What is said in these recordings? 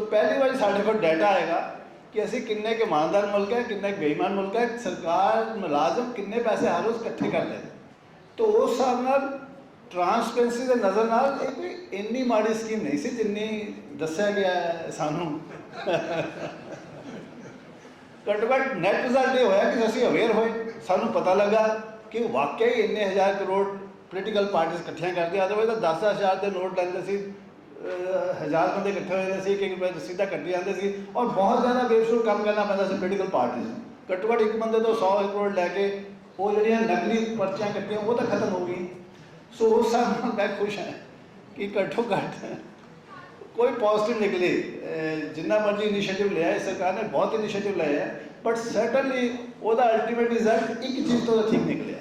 ਤਾਂ ਪਹਿਲੀ ਵਾਰੀ ਸਾਡੇ ਕੋਲ ਡਾਟਾ ਆਏਗਾ ਕਿ ਅਸੀਂ ਕਿੰਨੇ ਕੁ ਇਮਾਨਦਾਰ ਮੁਲਕ ਹੈ ਕਿੰਨੇ ਕੁ ਬੇਈਮਾਨ ਮੁਲਕ ਹੈ ਸਰਕਾਰ ਮੁਲਾਜ਼ਮ ਕਿੰਨੇ ਪੈਸੇ ਹਰ ਰੋਜ਼ ਇਕੱਠੇ ਕਰ ਲੈਂਦੇ ਤਾਂ ਉਸ ਹਿਸਾਬ ਨਾਲ ਟਰਾਂਸਪੇਰੈਂਸੀ ਦੇ ਨਜ਼ਰ ਨਾਲ ਇਹ ਕੋਈ ਇੰਨੀ ਮਾੜੀ ਸਕੀਮ ਨਹੀਂ ਸੀ ਜਿੰਨੀ ਦੱਸਿਆ ਗਿਆ ਸਾਨੂੰ ਘੱਟੋ ਘੱਟ ਨੈਟ ਰਿਜ਼ਲਟ ਇਹ ਹੋਇਆ ਕਿ ਅਸੀਂ ਅਵੇਅਰ ਹੋਏ ਸਾਨੂੰ ਪਤਾ ਲੱਗਾ ਕਿ ਵਾਕਈ ਇੰਨੇ ਹਜ਼ਾਰ ਕਰੋੜ ਪੋਲੀਟੀਕਲ ਪਾਰਟੀਆਂ ਇਕੱਠੀਆਂ ਕਰਦੀਆਂ ਅਦਰਵਾਇਜ਼ ਤਾਂ 10 ਹਜ਼ਾਰ ਦੇ ਨੋਟ ਲੈਂਦੇ ਸੀ ਹਜ਼ਾਰ ਬੰਦੇ ਇਕੱਠੇ ਹੋ ਜਾਂਦੇ ਸੀ ਕਿ ਇੱਕ ਸਿੱਧਾ ਕੱਢੀ ਜਾਂਦੇ ਸੀ ਔਰ ਬਹੁਤ ਜ਼ਿਆਦਾ ਬੇਵਸੂਲ ਕੰਮ ਕਰਨਾ ਪੈਂਦਾ ਸੀ ਪੋਲੀਟੀਕਲ ਪਾਰਟੀਆਂ ਨੂੰ ਘੱਟੋ ਘੱਟ ਇੱਕ ਬੰਦੇ ਤੋਂ 100 ਕਰੋੜ ਲੈ ਕੇ ਉਹ ਜਿਹੜੀਆਂ ਨਕਲੀ ਪਰਚੀਆਂ ਕੱਟੀਆਂ, ਉਹ ਤਾਂ ਖਤਮ ਹੋ ਗਈ। ਸੋ ਉਸ ਹਿਸਾਬ ਨਾਲ ਮੈਂ ਖੁਸ਼ ਹਾਂ ਕਿ ਘੱਟੋ ਘੱਟ ਕੋਈ ਪੋਜ਼ਿਟਿਵ ਨਿਕਲੇ। ਜਿੰਨਾ ਮਰਜ਼ੀ ਇਨੀਸ਼ੀਏਟਿਵ ਲਿਆ ਹੈ ਸਰਕਾਰ ਨੇ ਬਹੁਤ ਇਨੀਸ਼ੀਏਟਿਵ ਲਏ ਹੈ ਬਟ ਸਰਟਨਲੀ ਉਹਦਾ ਅਲਟੀਮੇਟ ਰਿਜ਼ਲਟ ਇੱਕ ਚੀਜ਼ ਤੋਂ ਤਾਂ ਠੀਕ ਨਿਕਲਿਆ।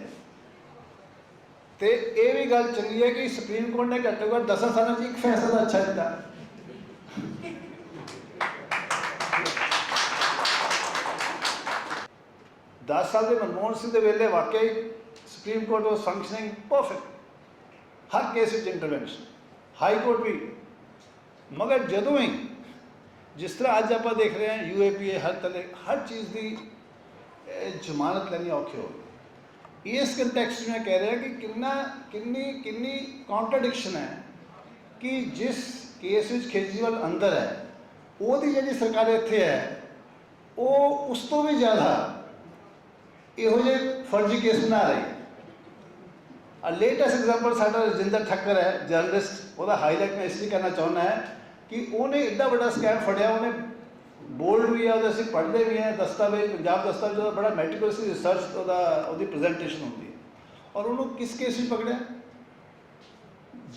ਤੇ ਇਹ ਵੀ ਗੱਲ ਚੰਗੀ ਹੈ ਕਿ ਸੁਪਰੀਮ ਕੋਰਟ ਨੇ ਘੱਟੋ ਘੱਟ 10 ਸਾਲਾਂ 'ਚ ਇੱਕ ਫੈਸਲਾ ਅੱਛਾ ਦਿੱਤਾ। ਦਸ ਸਾਲ ਦੇ ਮਨਮੋਹਨ ਸਿੰਘ ਦੇ ਵੇਲੇ ਵਾਕਈ Supreme Court was functioning perfect Har case ਵਿੱਚ ਇੰਟਰਵੈਂਸ਼ਨ ਹਾਈ ਕੋਰਟ ਵੀ। ਮਗਰ ਜਦੋਂ ਹੀ ਜਿਸ ਤਰ੍ਹਾਂ ਅੱਜ ਆਪਾਂ ਦੇਖ ਰਹੇ ਹਾਂ ਯੂਏਪੀਏ ਹਰ ਤਲੇ ਹਰ ਚੀਜ਼ ਦੀ ਜ਼ਮਾਨਤ ਲੈਣੀ ਔਖੀ ਹੋ ਗਈ। ਇਸ ਕੰਟੈਕਸਟ ਵਿੱਚ ਮੈਂ ਕਹਿ ਰਿਹਾ ਕਿ ਕਿੰਨਾ, ਕਿੰਨੀ ਕਿੰਨੀ ਕੰਟਰਡਿਕਸ਼ਨ ਹੈ ਕਿ ਜਿਸ ਕੇਸ ਵਿੱਚ ਕੇਜਰੀਵਾਲ ਅੰਦਰ ਹੈ, ਉਹਦੀ ਜਿਹੜੀ ਸਰਕਾਰ ਇੱਥੇ ਹੈ, ਉਹ ਉਸ ਤੋਂ ਵੀ ਜ਼ਿਆਦਾ ਇਹੋ ਜਿਹੇ ਫਰਜ਼ੀ ਕੇਸ ਬਣਾ ਰਹੀ ਹੈ। ਆ ਲੇਟੈਸਟ ਐਗਜ਼ਾਮਪਲ ਸਾਡਾ ਰਜਿੰਦਰ ਠੱਕਰ ਹੈ ਜਰਨਲਿਸਟ ਉਹਦਾ ਹਾਈਲਾਈਟ ਮੈਂ ਇਸ ਲਈ ਕਰਨਾ ਚਾਹੁੰਦਾ ਹੈ ਕਿ ਉਹਨੇ ਇੱਡਾ ਵੱਡਾ ਸਕੈਮ ਫੜਿਆ, ਉਹਨੇ ਬੋਲਡ ਵੀ ਹੈ ਉਹਦੇ ਅਸੀਂ ਪੜ੍ਹਦੇ ਵੀ ਹੈ ਦਸਤਾਵੇਜ਼, ਪੰਜਾਬ ਦਸਤਾਵੇਜ਼ ਦਾ ਬੜਾ ਮੈਟੀਕੂਲਸਲੀ ਰਿਸਰਚ ਉਹਦਾ ਉਹਦੀ ਪ੍ਰੈਜੈਂਟੇਸ਼ਨ ਹੁੰਦੀ ਹੈ ਔਰ ਉਹਨੂੰ ਕਿਸ ਕੇਸ ਵਿੱਚ ਪਕੜਿਆ?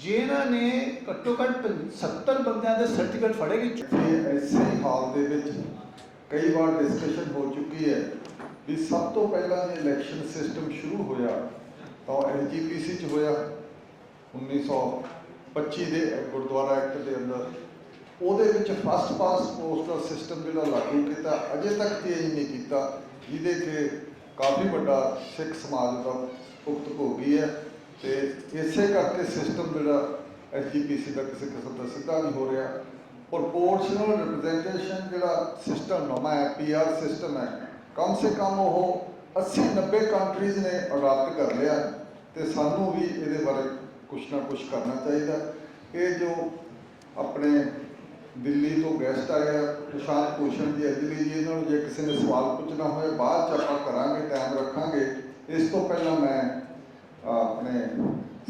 ਜਿਹਨਾਂ ਨੇ ਘੱਟੋ ਘੱਟ 70 ਬੰਦਿਆਂ ਦੇ ਸਰਟੀਫਿਕੇਟ ਫੜੇ ਗਏ ਕਿ ਐਸੇ ਹਾਲ ਦੇ ਵਿੱਚ ਕਈ ਵਾਰ ਡਿਸਕਸ਼ਨ ਹੋ ਚੁੱਕੀ ਹੈ ਵੀ ਸਭ ਤੋਂ ਪਹਿਲਾਂ ਜੇ ਇਲੈਕਸ਼ਨ ਸਿਸਟਮ ਸ਼ੁਰੂ ਹੋਇਆ ਤਾਂ ਐਨਜੀਪੀਸੀ ਚ ਹੋਇਆ। 1925 ਦੇ ਗੁਰਦੁਆਰਾ ਐਕਟ ਦੇ ਅੰਦਰ। ਉਹਦੇ ਵਿੱਚ ਫਸਟ ਪਾਸ ਪੋਸਟ ਦਾ ਸਿਸਟਮ ਜਿਹੜਾ ਲਾਗੂ ਕੀਤਾ, ਅਜੇ ਤੱਕ ਚੇਂਜ ਨਹੀਂ ਕੀਤਾ, ਜਿਹਦੇ ਕਿ ਕਾਫੀ ਵੱਡਾ ਸਿੱਖ ਸਮਾਜ ਦਾ ਭੁਗਤ ਭੋਗੀ ਹੈ ਤੇ ਇਸੇ ਕਰਕੇ ਸਿਸਟਮ ਜਿਹੜਾ ਐਸਜੀਪੀਸੀ ਦਾ ਕਿਸੇ ਕਿਸਮ ਦਾ ਸਿੱਧਾ ਨਹੀਂ ਹੋ ਰਿਹਾ। ਪ੍ਰੋਪੋਰਸ਼ਨਲ ਰਿਪਰੈਜ਼ੈਂਟੇਸ਼ਨ ਜਿਹੜਾ ਸਿਸਟਮ ਨਵਾਂ ਹੈ ਪੀਆਰ ਸਿਸਟਮ ਹੈ, ਕਮ ਸੇ ਕਮ ਉਹ 80 90 ਕੰਟਰੀਜ਼ ਨੇ ਅਡਾਪਟ ਕਰ ਲਿਆ ਤੇ ਸਾਨੂੰ ਵੀ ਇਹਦੇ ਬਾਰੇ ਕੁਝ ਨਾ ਕੁਝ ਕਰਨਾ ਚਾਹੀਦਾ। ਇਹ ਜੋ ਆਪਣੇ ਦਿੱਲੀ ਤੋਂ ਗੈਸਟ ਆਏ ਆ ਪ੍ਰਸ਼ਾਂਤ ਭੂਸ਼ਣ ਜੀ ਅਜਲੀ ਜੀ ਇਹਨਾਂ ਨੂੰ, ਜੇ ਕਿਸੇ ਨੇ ਸਵਾਲ ਪੁੱਛਣਾ ਹੋਵੇ, ਬਾਅਦ ਚ ਆਪਾਂ ਕਰਾਂਗੇ ਟਾਈਮ ਰੱਖਾਂਗੇ। ਇਸ ਤੋਂ ਪਹਿਲਾਂ ਮੈਂ ਆਪਣੇ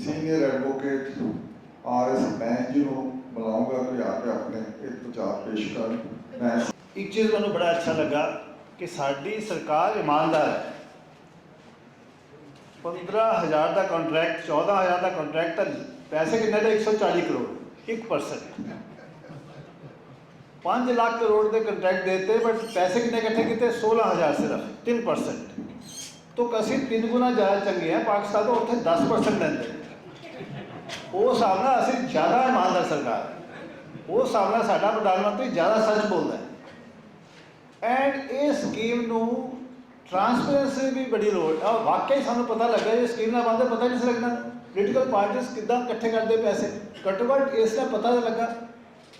senior advocate R S Bains ji ਨੂੰ ਬੁਲਾਉਂਗਾ ਕਿ ਆ ਕੇ ਆਪਣੇ ਇਹ ਵਿਚਾਰ ਪੇਸ਼ ਕਰਨ। ਮੈਂ ਇੱਕ ਚੀਜ਼ ਮੈਨੂੰ ਬੜਾ ਅੱਛਾ ਲੱਗਾ ਕਿ ਸਾਡੀ ਸਰਕਾਰ ਇਮਾਨਦਾਰ ਹੈ। 15000 ਦਾ ਕੰਟਰੈਕਟ 14000 ਦਾ ਕੰਟਰੈਕਟ ਪੈਸੇ ਕਿੰਨੇ ਦੇ 140 ਕਰੋੜ 1% 5 ਲੱਖ ਕਰੋੜ ਦੇ ਕੰਟਰੈਕਟ ਦੇਤੇ ਬਟ ਪੈਸੇ ਕਿੰਨੇ ਇਕੱਠੇ ਕੀਤੇ? 16000 ਸਿਰਫ 3% ਤੋਂ ਅਸੀਂ ਤਿੰਨ ਗੁਣਾ ਜ਼ਿਆਦਾ ਚੰਗੇ ਆ, ਪਾਕਿਸਤਾਨ ਤੋਂ ਉੱਥੇ 10% ਲੈਂਦੇ ਉਹ ਹਿਸਾਬ ਨਾਲ ਅਸੀਂ ਜ਼ਿਆਦਾ ਇਮਾਨਦਾਰ ਸਰਕਾਰ। ਉਹ ਹਿਸਾਬ ਨਾਲ ਸਾਡਾ ਪ੍ਰਧਾਨ ਮੰਤਰੀ ਜ਼ਿਆਦਾ ਸੱਚ ਬੋਲਦਾ ਹੈ। ਐਂਡ ਇਹ ਸਕੀਮ ਨੂੰ ਟਰਾਂਸਪੇਰੈਂਸੀ ਵੀ ਬੜੀ ਲੋੜ ਆ। ਵਾਕਈ ਸਾਨੂੰ ਪਤਾ ਲੱਗਾ ਇਹ ਸਕੀਮ ਨਾਲ ਬੰਦੇ ਪਤਾ ਨਹੀਂ ਸੀ ਲੱਗਣਾ। ਪੋਲੀਟੀਕਲ ਪਾਰਟੀਆਂ ਕਿੱਦਾਂ ਇਕੱਠੇ ਕਰਦੇ ਪੈਸੇ? ਘੱਟੋ ਘੱਟ ਇਸ ਦਾ ਪਤਾ ਤਾਂ ਲੱਗਾ।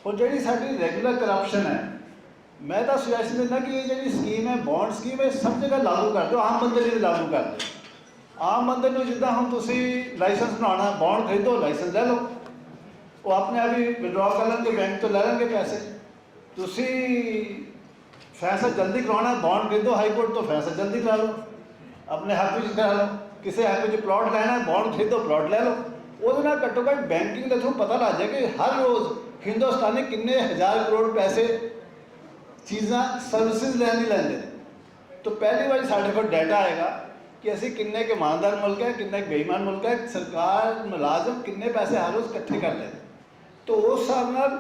ਔਰ ਜਿਹੜੀ ਸਾਡੀ ਰੈਗੂਲਰ ਕਰਪਸ਼ਨ ਹੈ, ਮੈਂ ਤਾਂ ਸੁਜੈਸ਼ਨ ਦਿੰਦਾ ਕਿ ਇਹ ਜਿਹੜੀ ਸਕੀਮ ਹੈ ਬੌਂਡ ਸਕੀਮ ਹੈ, ਸਭ ਜਗ੍ਹਾ ਲਾਗੂ ਕਰ ਦਿਓ, ਆਮ ਬੰਦੇ ਲਈ ਵੀ ਲਾਗੂ ਕਰ ਦਿਓ। ਆਮ ਬੰਦੇ ਨੂੰ ਜਿੱਦਾਂ ਹੁਣ ਤੁਸੀਂ ਲਾਇਸੈਂਸ ਬਣਾਉਣਾ ਬੌਂਡ ਖਰੀਦੋ ਲਾਇਸੈਂਸ ਲੈ ਲਓ। ਉਹ ਆਪਣੇ ਆਪ ਹੀ ਵਿਡਰਾ ਕਰ ਲੈਣਗੇ ਬੈਂਕ ਤੋਂ ਲੈ ਲੈਣਗੇ ਪੈਸੇ। ਤੁਸੀਂ ਫੈਸਲਾ ਜਲਦੀ ਕਰਵਾਉਣਾ ਬੌਂਡ ਖਰੀਦੋ ਹਾਈ ਕੋਰਟ ਤੋਂ ਫੈਸਲਾ ਜਲਦੀ ਕਰਾ ਲਓ। ਆਪਣੇ ਹੱਕ ਵਿੱਚ ਕਰਾ ਲਓ। ਕਿਸੇ ਹੱਕ ਵਿੱਚ ਪਲਾਟ ਲੈਣਾ ਬੌਂਡ ਖਰੀਦੋ ਪਲਾਟ ਲੈ ਲਓ। ਉਹਦੇ ਨਾਲ ਘੱਟੋ ਘੱਟ ਬੈਂਕਿੰਗ ਦਾ ਤੁਹਾਨੂੰ ਪਤਾ ਲੱਗ ਜਾਏ ਕਿ ਹਰ ਰੋਜ਼ ਹਿੰਦੁਸਤਾਨੀ ਕਿੰਨੇ ਹਜ਼ਾਰ ਕਰੋੜ ਪੈਸੇ ਚੀਜ਼ਾਂ ਸਰਵਿਸਿਜ਼ ਲੈਣ ਲਈ ਲੈਂਦੇ ਨੇ ਪਹਿਲੀ ਵਾਰੀ ਸਾਡੇ ਕੋਲ ਡਾਟਾ ਆਏਗਾ ਕਿ ਅਸੀਂ ਕਿੰਨੇ ਕੁ ਇਮਾਨਦਾਰ ਮੁਲਕ ਹੈ ਕਿੰਨੇ ਕੁ ਬੇਈਮਾਨ ਮੁਲਕ ਹੈ ਸਰਕਾਰ ਮੁਲਾਜ਼ਮ ਕਿੰਨੇ ਪੈਸੇ ਹਰ ਰੋਜ਼ ਇਕੱਠੇ ਕਰਦੇ ਨੇ ਤਾਂ ਉਸ ਹਿਸਾਬ ਨਾਲ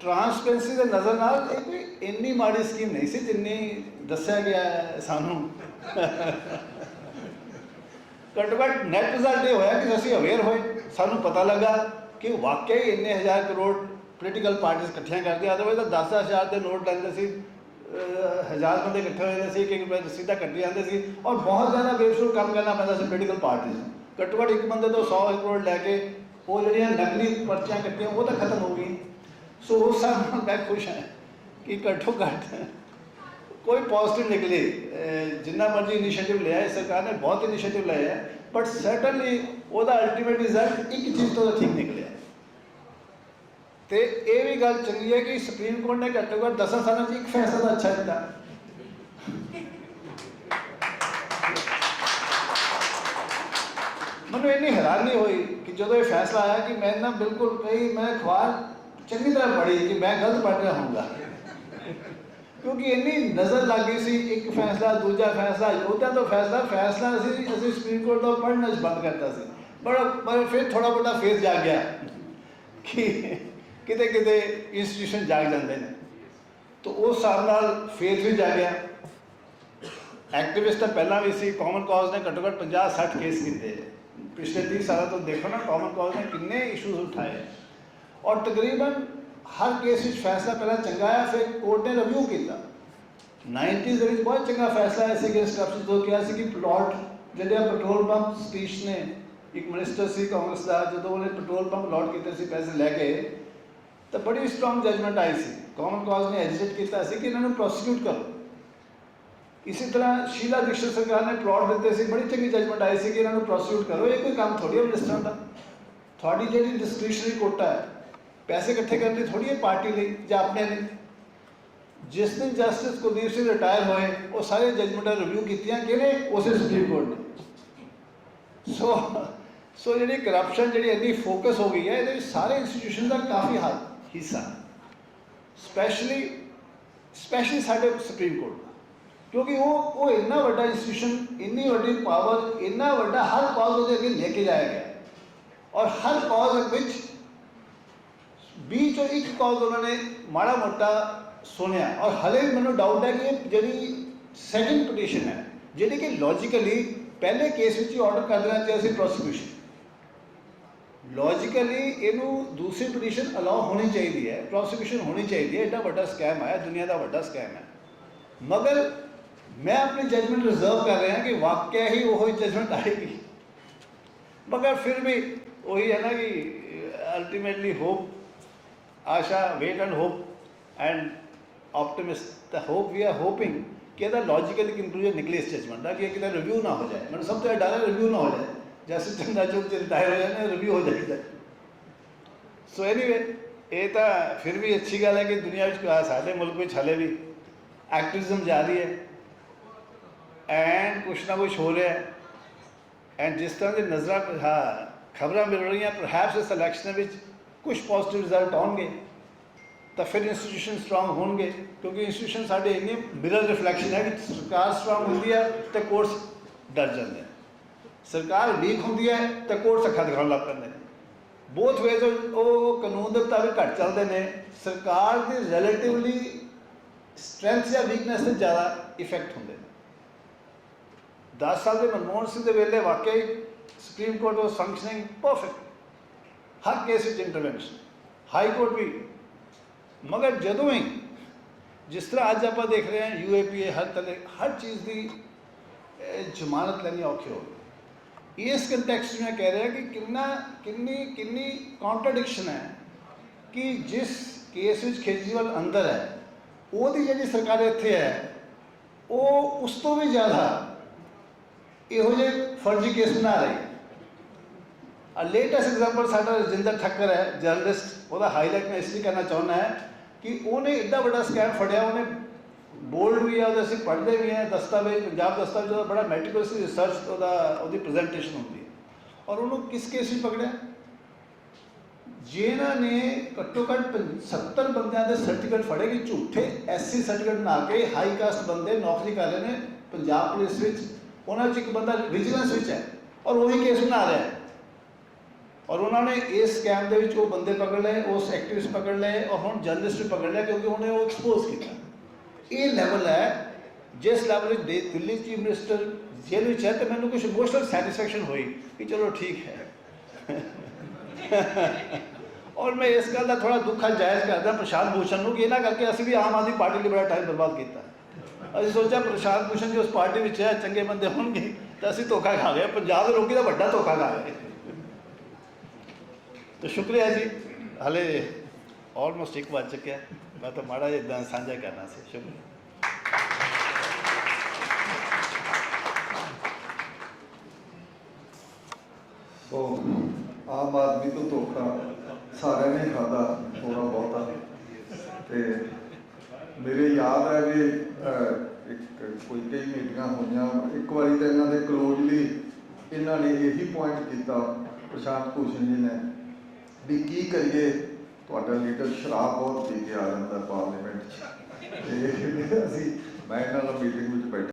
ਟਰਾਂਸਪੇਰੈਂਸੀ ਦੇ ਨਜ਼ਰ ਨਾਲ ਇਹ ਕੋਈ ਇੰਨੀ ਮਾੜੀ ਸਕੀਮ ਨਹੀਂ ਸੀ ਜਿੰਨੀ ਦੱਸਿਆ ਗਿਆ ਸਾਨੂੰ ਘੱਟੋ ਘੱਟ ਨੈਟ ਰਿਜ਼ਲਟ ਇਹ ਹੋਇਆ ਕਿ ਅਸੀਂ ਅਵੇਅਰ ਹੋਏ ਸਾਨੂੰ ਪਤਾ ਲੱਗਾ ਕਿ ਵਾਕਈ ਇੰਨੇ ਹਜ਼ਾਰ ਕਰੋੜ ਪੋਲੀਟੀਕਲ ਪਾਰਟੀਆਂ ਇਕੱਠੀਆਂ ਕਰਦੀਆਂ ਅਦਰਵਾਇਜ਼ ਤਾਂ 10 ਹਜ਼ਾਰ ਦੇ ਨੋਟ ਲੈਂਦੇ ਸੀ ਹਜ਼ਾਰ ਬੰਦੇ ਇਕੱਠੇ ਹੋ ਜਾਂਦੇ ਸੀ ਕਿ ਇੱਕ ਰੁਪਏ ਸਿੱਧਾ ਕੱਢੀ ਜਾਂਦੇ ਸੀ, ਔਰ ਬਹੁਤ ਜ਼ਿਆਦਾ ਬੇਵਸੂਲ ਕੰਮ ਕਰਨਾ ਪੈਂਦਾ ਸੀ ਪੋਲੀਟੀਕਲ ਪਾਰਟੀਆਂ ਨੂੰ। ਘੱਟੋ ਘੱਟ ਇੱਕ ਬੰਦੇ ਤੋਂ 100 ਕਰੋੜ ਲੈ ਕੇ, ਉਹ ਜਿਹੜੀਆਂ ਨਕਲੀ ਪਰਚੀਆਂ ਕੱਟੀਆਂ, ਉਹ ਤਾਂ ਖਤਮ ਹੋ ਗਈ ਸੋ ਉਸ ਹਿਸਾਬ ਨਾਲ ਮੈਂ ਖੁਸ਼ ਹਾਂ ਕਿ ਘੱਟੋ ਘੱਟ ਕੋਈ ਪੋਜ਼ਿਟਿਵ ਨਿਕਲੇ। ਜਿੰਨਾ ਮਰਜ਼ੀ ਇਨੀਸ਼ੀਏਟਿਵ ਲਿਆ ਹੈ ਸਰਕਾਰ ਨੇ ਬਹੁਤ ਇਨੀਸ਼ੀਏਟਿਵ ਲਏ ਹੈ ਬਟ ਸਰਟਨਲੀ ਉਹਦਾ ਅਲਟੀਮੇਟ ਰਿਜ਼ਲਟ ਇੱਕ ਚੀਜ਼ ਤੋਂ ਠੀਕ ਨਿਕਲਿਆ। ਤੇ ਇਹ ਵੀ ਗੱਲ ਚੰਗੀ ਹੈ ਕਿ ਸੁਪਰੀਮ ਕੋਰਟ ਨੇ ਘੱਟੋ ਘੱਟ 10 ਸਾਲਾਂ 'ਚ ਇੱਕ ਫੈਸਲਾ ਤਾਂ ਅੱਛਾ ਦਿੱਤਾ। ਮੈਨੂੰ ਇੰਨੀ ਹੈਰਾਨੀ ਹੋਈ ਕਿ ਜਦੋਂ ਇਹ ਫੈਸਲਾ ਆਇਆ ਕਿ ਮੈਂ ਨਾ ਬਿਲਕੁਲ ਕਈ ਮੈਂ ਅਖਬਾਰ ਚੰਗੀ ਤਰ੍ਹਾਂ ਪੜ੍ਹੀ ਕਿ ਮੈਂ ਗਲਤ ਪੜ੍ਹ ਰਿਹਾ ਹੋਊਂਗਾ। ਕਿਉਂਕਿ ਇੰਨੀ ਨਜ਼ਰ ਲੱਗ ਗਈ ਸੀ, ਇੱਕ ਫੈਸਲਾ, ਦੂਜਾ ਫੈਸਲਾ ਯੋਧਾ ਤੋਂ ਫੈਸਲਾ ਫੈਸਲਾ ਅਸੀਂ ਅਸੀਂ ਸੁਪਰੀਮ ਕੋਰਟ ਦਾ ਪੜ੍ਹਨਾ ਬੰਦ ਕਰਤਾ ਸੀ। ਪਰ ਪਰ ਫਿਰ ਥੋੜਾ ਬੜਾ ਫੇਸ ਜਾਗ ਗਿਆ ਕਿ ਕਿਤੇ ਕਿਤੇ ਇੰਸਟੀਟਿਊਸ਼ਨ ਜਾਗ ਜਾਂਦੇ ਨੇ। ਤਾਂ ਉਸ ਹਿਸਾਬ ਨਾਲ ਫੇਸ ਵੀ ਜਾਗਿਆ। ਐਕਟਿਵਿਸਟ ਤਾਂ ਪਹਿਲਾਂ ਵੀ ਸੀ ਕਾਮਨ ਕਾਜ਼ ਨੇ ਘੱਟੋ ਘੱਟ 50 60 ਕੇਸ ਕੀਤੇ। ਪਿਛਲੇ 30 ਸਾਲਾਂ ਤੋਂ ਦੇਖੋ ਨਾ ਕਾਮਨ ਕਾਜ਼ ਨੇ ਕਿੰਨੇ ਇਸ਼ੂਜ਼ ਉਠਾਏ। ਔਰ ਤਕਰੀਬਨ ਹਰ ਕੇਸ ਵਿੱਚ ਫੈਸਲਾ ਪਹਿਲਾਂ ਚੰਗਾ ਆਇਆ, ਫਿਰ ਕੋਰਟ ਨੇ ਰਿਵਿਊ ਕੀਤਾ। 90s ਦੇ ਵਿੱਚ ਬਹੁਤ ਚੰਗਾ ਫੈਸਲਾ ਆਇਆ ਸੀ ਕਿ ਸਟੈਪਸ ਤੋਂ ਕਿਹਾ ਸੀ ਕਿ ਪਲਾਟ ਜਿਹੜੇ ਆ ਪੈਟਰੋਲ ਪੰਪ ਸਟੇਸ਼ਨ ਨੇ, ਇੱਕ ਮਿਨਿਸਟਰ ਸੀ ਕਾਂਗਰਸ ਦਾ, ਜਦੋਂ ਉਹਨੇ ਪੈਟਰੋਲ ਪੰਪ ਲੋਟ ਕੀਤੇ ਸੀ, ਪੈਸੇ ਲੈ ਕੇ ਤਾਂ ਬੜੀ ਸਟਰੋਂਗ ਜਜਮੈਂਟ ਆਈ ਸੀ। ਕਾਮਨ ਕਾਜ਼ ਨੇ ਐਜਿਟ ਕੀਤਾ ਸੀ ਕਿ ਇਹਨਾਂ ਨੂੰ ਪ੍ਰੋਸੀਕਿਊਟ ਕਰੋ। ਇਸੇ ਤਰ੍ਹਾਂ ਸ਼ੀਲਾ ਦੀਕਸ਼ਿਤ ਸਰਕਾਰ ਨੇ ਪਲਾਟ ਦਿੱਤੇ ਸੀ, ਬੜੀ ਚੰਗੀ ਜਜਮੈਂਟ ਆਈ ਸੀ ਕਿ ਇਹਨਾਂ ਨੂੰ ਪ੍ਰੋਸੀਕਿਊਟ ਕਰੋ। ਇਹ ਕੋਈ ਕੰਮ ਥੋੜੀ ਹੈ ਮਿਨਿਸਟਰਾਂ ਦਾ। ਤੁਹਾਡੀ ਜਿਹੜੀ ਡਿਸਕ੍ਰਿਸ਼ਨਰੀ ਕੋਟਾ ਹੈ, ਪੈਸੇ ਇਕੱਠੇ ਕਰਨ ਲਈ ਥੋੜੀ ਹੈ ਪਾਰਟੀ ਲਈ ਜਾਂ ਆਪਣੇ ਲਈ? ਜਿਸ ਦਿਨ ਜਸਟਿਸ ਕੁਲਦੀਪ ਸਿੰਘ ਰਿਟਾਇਰ ਹੋਏ, ਉਹ ਸਾਰੇ ਜਜਮੈਂਟਾਂ ਰਿਵਿਊ ਕੀਤੀਆਂ ਕਿਹਨੇ? ਉਸੇ ਸੁਪਰੀਮ ਕੋਰਟ ਨੇ। ਸੋ ਸੋ ਜਿਹੜੀ ਕਰਪਸ਼ਨ ਜਿਹੜੀ ਇੰਨੀ ਫੋਕਸ ਹੋ ਗਈ ਹੈ, ਇਹਦੇ ਵਿੱਚ ਸਾਰੇ ਇੰਸਟੀਟਿਊਸ਼ਨ ਦਾ ਕਾਫੀ ਹੱਦ ਹਿੱਸਾ। ਸਪੈਸ਼ਲੀ ਸਪੈਸ਼ਲੀ ਸਾਡੇ ਸੁਪਰੀਮ ਕੋਰਟ ਦਾ। ਕਿਉਂਕਿ ਉਹ ਉਹ ਇੰਨਾ ਵੱਡਾ ਇੰਸਟੀਟਿਊਸ਼ਨ ਇੰਨੀ ਵੱਡੀ ਪਾਵਰ ਇੰਨਾ ਵੱਡਾ ਹਰ ਕਾਜ਼ ਉਹਦੇ ਅੱਗੇ ਲੈ ਕੇ ਜਾਇਆ ਗਿਆ। ਔਰ ਹਰ ਕਾਜ਼ ਵਿੱਚ ਵੀਹ ਚੋਂ ਇੱਕ ਕਾਜ਼ ਉਹਨਾਂ ਨੇ ਮਾੜਾ ਮੋਟਾ ਸੁਣਿਆ। ਔਰ ਹਲੇ ਵੀ ਮੈਨੂੰ ਡਾਊਟ ਹੈ ਕਿ ਇਹ ਜਿਹੜੀ ਸੈਕਿੰਡ ਪਟੀਸ਼ਨ ਹੈ, ਜਿਹੜੀ ਕਿ ਲੌਜੀਕਲੀ ਪਹਿਲੇ ਕੇਸ ਵਿੱਚ ਹੀ ਆਰਡਰ ਕਰ ਦੇਣਾ ਚਾਹੀਦਾ ਸੀ ਪ੍ਰੋਸੀਕਿਊਸ਼ਨ ਲੌਜੀਕਲੀ ਇਹਨੂੰ ਦੂਸਰੀ ਪਟੀਸ਼ਨ ਅਲਾਉ ਹੋਣੀ ਚਾਹੀਦੀ ਹੈ ਪ੍ਰੋਸੀਕਿਊਸ਼ਨ ਹੋਣੀ ਚਾਹੀਦੀ ਹੈ, ਐਡਾ ਵੱਡਾ ਸਕੈਮ ਆਇਆ, ਦੁਨੀਆ ਦਾ ਵੱਡਾ ਸਕੈਮ ਹੈ। ਮਗਰ ਮੈਂ ਆਪਣੀ ਜਜਮੈਂਟ ਰਿਜ਼ਰਵ ਕਰ ਰਿਹਾ ਕਿ ਵਾਕਿਆ ਹੀ ਉਹ ਜਜਮੈਂਟ ਆਏਗੀ। ਮਗਰ ਫਿਰ ਵੀ ਉਹੀ ਹੈ ਨਾ ਕਿ ultimately hope Asha wait and hope and optimist the hope we are hoping ਕਿ ਇਹਦਾ ਲੌਜੀਕਲ ਕੰਕਲੂਜਨ ਨਿਕਲੇ ਇਸ ਜਜਮੈਂਟ ਦਾ, ਕਿ ਇਹ ਕਿਤੇ ਰਿਵਿਊ ਨਾ ਹੋ ਜਾਏ। ਮੈਨੂੰ ਸਭ ਤੋਂ ਡਰ ਹੈ ਰਿਵਿਊ ਨਾ ਹੋ ਜਾਏ। ਜੈਸੇ ਚੰਗਾ ਚੁੱਕ ਚ ਰਿਟਾਇਰ ਹੋ ਜਾਂਦੇ ਰਿਵਿਊ ਹੋ ਜਾਂਦਾ ਸੋ ਐਨੀਵੇ ਇਹ ਤਾਂ ਫਿਰ ਵੀ ਅੱਛੀ ਗੱਲ ਹੈ ਕਿ ਦੁਨੀਆ ਵਿੱਚ ਸਾਡੇ ਮੁਲਕ ਵਿੱਚ ਹਲੇ ਵੀ ਐਕਟਿਵਿਜ਼ਮ ਜਾਰੀ ਹੈ। ਐਂਡ ਕੁਛ ਨਾ ਕੁਛ ਹੋ ਰਿਹਾ ਹੈ। ਐਂਡ ਜਿਸ ਤਰ੍ਹਾਂ ਦੀ ਨਜ਼ਰਾਂ, ਹਾਂ, ਖਬਰਾਂ ਮਿਲ ਰਹੀਆਂ ਪਰਹੈਪਸ ਇਸ ਇਲੈਕਸ਼ਨ ਵਿੱਚ ਕੁਝ ਪੋਜ਼ਿਟਿਵ ਰਿਜ਼ਲਟ ਆਉਣਗੇ, ਤਾਂ ਫਿਰ ਇੰਸਟੀਟਿਊਸ਼ਨ ਸਟਰੋਂਗ ਹੋਣਗੇ, ਕਿਉਂਕਿ ਇੰਸਟੀਟਿਊਸ਼ਨ ਸਾਡੇ ਇੰਨੇ ਮਿਰਰ ਰਿਫਲੈਕਸ਼ਨ ਹੈ ਕਿ ਸਰਕਾਰ ਸਟਰੋਂਗ ਹੁੰਦੀ ਹੈ ਤੇ ਕੋਰਸ ਡਰ ਜਾਂਦੇ ਨੇ ਸਰਕਾਰ ਵੀਕ ਹੁੰਦੀ ਹੈ ਤਾਂ ਕੋਰਟਸ ਅੱਖਾਂ ਦਿਖਾਉਣ ਲੱਗ ਪੈਂਦੇ ਨੇ। ਬੋਥ ਵੇਜ਼ ਉਹ ਕਾਨੂੰਨ ਦੇ ਮੁਤਾਬਿਕ ਘੱਟ ਚੱਲਦੇ ਨੇ। ਸਰਕਾਰ ਦੀ ਰਿਲੇਟਿਵਲੀ ਸਟਰੈਂਥ ਜਾਂ ਵੀਕਨੈਸ ਤੇ ਜ਼ਿਆਦਾ ਇਫੈਕਟ ਹੁੰਦੇ ਨੇ। 10 ਸਾਲ ਦੇ ਮਨਮੋਹਨ ਸਿੰਘ ਦੇ ਵੇਲੇ ਵਾਕਈ Supreme Court was functioning perfect Har case ਵਿੱਚ ਇੰਟਰਵੈਂਸ਼ਨ ਹਾਈ ਕੋਰਟ ਵੀ। ਮਗਰ ਜਦੋਂ ਹੀ ਜਿਸ ਤਰ੍ਹਾਂ ਅੱਜ ਆਪਾਂ ਦੇਖ ਰਹੇ ਹਾਂ ਯੂਏਪੀਏ ਹਰ ਤਰ੍ਹਾਂ ਹਰ ਚੀਜ਼ ਦੀ ਜ਼ਮਾਨਤ ਲੈਣੀ ਔਖੀ ਹੋ ਗਈ। ਇਸ ਕੰਟੈਕਸਟ ਮੈਂ ਕਹਿ ਰਿਹਾ ਕਿ ਕਿੰਨਾ, ਕਿੰਨੀ ਕਿੰਨੀ ਕੰਟਰਡਿਕਸ਼ਨ ਹੈ ਕਿ ਜਿਸ ਕੇਸ ਵਿੱਚ ਕੇਜਰੀਵਾਲ ਅੰਦਰ ਹੈ, ਉਹਦੀ ਜਿਹੜੀ ਸਰਕਾਰ ਇੱਥੇ ਹੈ, ਉਹ ਉਸ ਤੋਂ ਵੀ ਜ਼ਿਆਦਾ ਇਹੋ ਜਿਹੇ ਫਰਜ਼ੀ ਕੇਸ ਬਣਾ ਰਹੀ ਹੈ। ਆ ਲੇਟੈਸਟ ਐਗਜ਼ਾਮਪਲ ਸਾਡਾ ਰਜਿੰਦਰ ਠੱਕਰ ਹੈ ਜਰਨਲਿਸਟ ਉਹਦਾ ਹਾਈਲਾਈਟ ਮੈਂ ਇਸ ਲਈ ਕਰਨਾ ਚਾਹੁੰਦਾ ਹੈ ਕਿ ਉਹਨੇ ਇੱਡਾ ਵੱਡਾ ਸਕੈਮ ਫੜਿਆ, ਉਹਨੇ ਬੋਲਡ ਵੀ ਹੈ ਉਹਦੇ ਅਸੀਂ ਪੜ੍ਹਦੇ ਵੀ ਹੈ ਦਸਤਾਵੇਜ਼, ਪੰਜਾਬ ਦਸਤਾਵੇਜ਼ ਦਾ ਬੜਾ ਮੈਟੀਕੂਲਸਲੀ ਰਿਸਰਚ ਉਹਦਾ ਉਹਦੀ ਪ੍ਰੈਜੈਂਟੇਸ਼ਨ ਹੁੰਦੀ ਹੈ ਔਰ ਉਹਨੂੰ ਕਿਸ ਕੇਸ ਵਿੱਚ ਪਕੜਿਆ? ਜਿਹਨਾਂ ਨੇ ਘੱਟੋ ਘੱਟ ਪੰ- 70 ਬੰਦਿਆਂ ਦੇ ਸਰਟੀਫਿਕੇਟ ਫੜੇ ਕਿ ਝੂਠੇ ਐਸਸੀ ਸਰਟੀਫਿਕੇਟ ਬਣਾ ਕੇ ਹਾਈ ਕਾਸਟ ਬੰਦੇ ਨੌਕਰੀ ਕਰ ਰਹੇ ਨੇ ਪੰਜਾਬ ਪੁਲਿਸ ਵਿੱਚ। ਉਹਨਾਂ ਵਿੱਚ ਇੱਕ ਬੰਦਾ ਵਿਜੀਲੈਂਸ ਵਿੱਚ ਹੈ ਔਰ ਉਹੀ ਕੇਸ ਬਣਾ ਰਿਹਾ ਹੈ। ਔਰ ਉਹਨਾਂ ਨੇ ਇਸ ਸਕੈਮ ਦੇ ਵਿੱਚ ਉਹ ਬੰਦੇ ਪਕੜ ਲਏ, ਉਸ ਐਕਟਿਵਿਸਟ ਪਕੜ ਲਏ ਔਰ ਹੁਣ ਜਰਨਲਿਸਟ ਵੀ ਪਕੜ ਲਿਆ ਕਿਉਂਕਿ ਉਹਨੇ ਉਹ ਐਕਸਪੋਜ਼ ਕੀਤਾ। ਇਹ ਲੈਵਲ ਹੈ, ਜਿਸ ਲੈਵਲ ਦੇ- ਦਿੱਲੀ ਚੀਫ ਮਿਨਿਸਟਰ ਜੇਲ੍ਹ ਵਿੱਚ ਹੈ ਤੇ ਮੈਨੂੰ ਕੁਝ ਇਮੋਸ਼ਨਲ ਸੈਟੀਸਫੈਕਸ਼ਨ ਹੋਈ ਕਿ ਚਲੋ ਠੀਕ ਹੈ। ਔਰ ਮੈਂ ਇਸ ਗੱਲ ਦਾ ਥੋੜਾ ਦੁੱਖਾ ਜਾਇਜ਼ ਕਰਦਾ ਪ੍ਰਸ਼ਾਂਤ ਭੂਸ਼ਣ ਨੂੰ ਕਿ ਇਹਨਾਂ ਕਰਕੇ ਅਸੀਂ ਵੀ ਆਮ ਆਦਮੀ ਪਾਰਟੀ ਲਈ ਬੜਾ ਟਾਈਮ ਬਰਬਾਦ ਕੀਤਾ। ਅਸੀਂ ਸੋਚਿਆ ਪ੍ਰਸ਼ਾਂਤ ਭੂਸ਼ਣ ਜੀ ਉਸ ਪਾਰਟੀ ਵਿੱਚ ਹੈ, ਚੰਗੇ ਬੰਦੇ ਹੋਣਗੇ ਤਾਂ ਅਸੀਂ ਧੋਖਾ ਖਾ ਗਏ ਪੰਜਾਬ ਦੇ ਲੋਕੀ ਦਾ ਵੱਡਾ ਧੋਖਾ ਖਾ ਗਏ ਤਾਂ ਸ਼ੁਕਰੀਆ ਜੀ। ਹਲੇ ਆਲਮੋਸਟ ਇੱਕ ਵੱਜ ਚੁੱਕਿਆ। ਮੈਂ ਤਾਂ ਮਾੜਾ ਜਿਹਾ ਇਦਾਂ ਸਾਂਝਾ ਕਰਨਾ ਸੀ ਸ਼ੁਕਰੀਆ ਸੋ ਆਮ ਆਦਮੀ ਤੋਂ ਧੋਖਾ ਸਾਰਿਆਂ ਨੇ ਖਾਦਾ ਥੋੜਾ ਬਹੁਤਾ ਤੇ ਮੇਰੇ ਯਾਦ ਹੈ ਵੀ ਇੱਕ ਕੋਈ ਕਈ ਮੀਟਿੰਗਾਂ ਹੋਈਆਂ, ਇੱਕ ਵਾਰੀ ਤਾਂ ਇਹਨਾਂ ਦੇ ਕਲੋਜ਼ਲੀ ਇਹਨਾਂ ਨੇ ਇਹੀ ਪੁਆਇੰਟ ਕੀਤਾ, ਪ੍ਰਸ਼ਾਂਤ ਭੂਸ਼ਣ ਜੀ ਨੇ, ਵੀ ਕੀ ਕਰੀਏ? ਤੁਹਾਡਾ ਲੀਡਰ ਸ਼ਰਾਬ ਬਹੁਤ ਪੀ ਕੇ ਆ ਜਾਂਦਾ ਪਾਰਲੀਮੈਂਟ 'ਚ। ਤੇ ਅਸੀਂ ਮੈਂ ਇਹਨਾਂ ਨਾਲ ਮੀਟਿੰਗ ਵਿੱਚ ਬੈਠਾ।